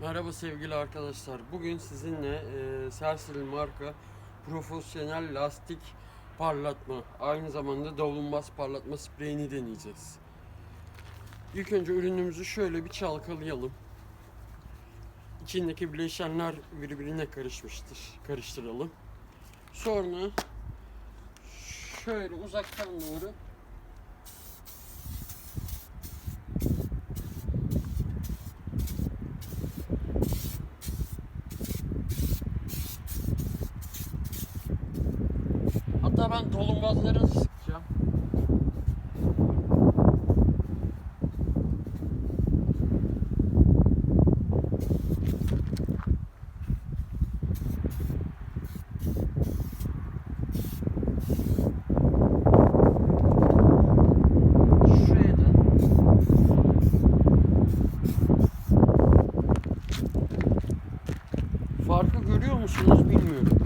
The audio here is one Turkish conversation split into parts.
Merhaba sevgili arkadaşlar. Bugün sizinle e, Sersil marka profesyonel lastik parlatma, aynı zamanda davlumbaz parlatma spreyini deneyeceğiz. İlk önce ürünümüzü şöyle bir çalkalayalım. İçindeki bileşenler birbirine karışmıştır. Karıştıralım. Sonra şöyle uzaktan doğru Hatta ben dolumbazlarını sıkacağım. Şuraya da. Farkı görüyor musunuz bilmiyorum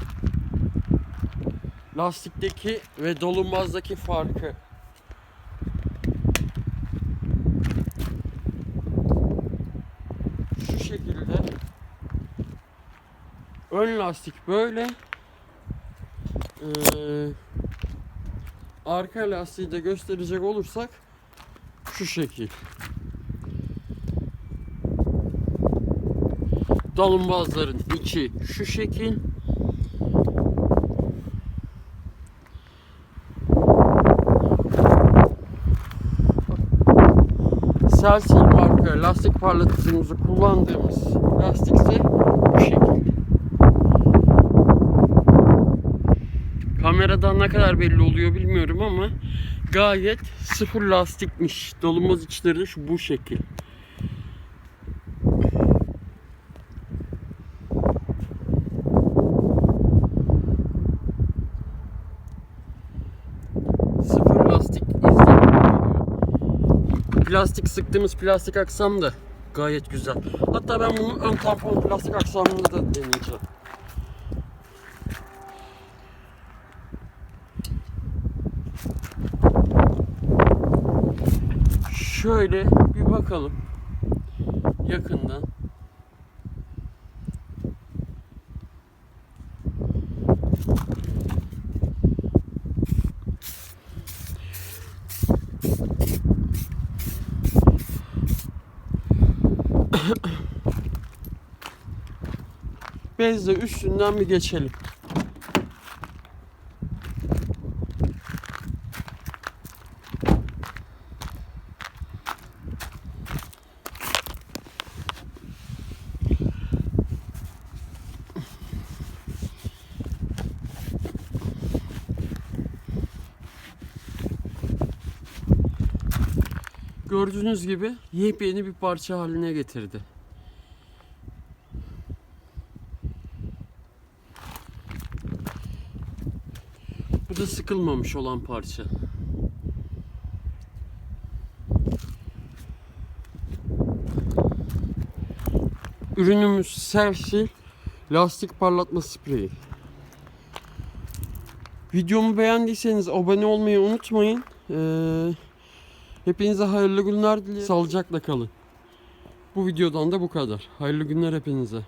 lastikteki ve dolumbazdaki farkı. Şu şekilde ön lastik böyle ee, arka lastiği de gösterecek olursak şu şekil. Dalumbazların içi şu şekil. Celsius marka lastik parlatıcımızı kullandığımız lastik ise bu şekil. Kameradan ne kadar belli oluyor bilmiyorum ama gayet sıfır lastikmiş. Dolumaz içleri şu bu şekil. Sıfır lastik izlenimi plastik sıktığımız plastik aksam da gayet güzel. Hatta ben bunu ön tampon plastik aksamında da deneyeceğim. Şöyle bir bakalım yakından. Bezle üstünden bir geçelim. Gördüğünüz gibi yepyeni bir parça haline getirdi. Bu da sıkılmamış olan parça. Ürünümüz Sersil lastik parlatma spreyi. Videomu beğendiyseniz abone olmayı unutmayın. Ee, hepinize hayırlı günler dilerim. Sağlıcakla kalın. Bu videodan da bu kadar. Hayırlı günler hepinize.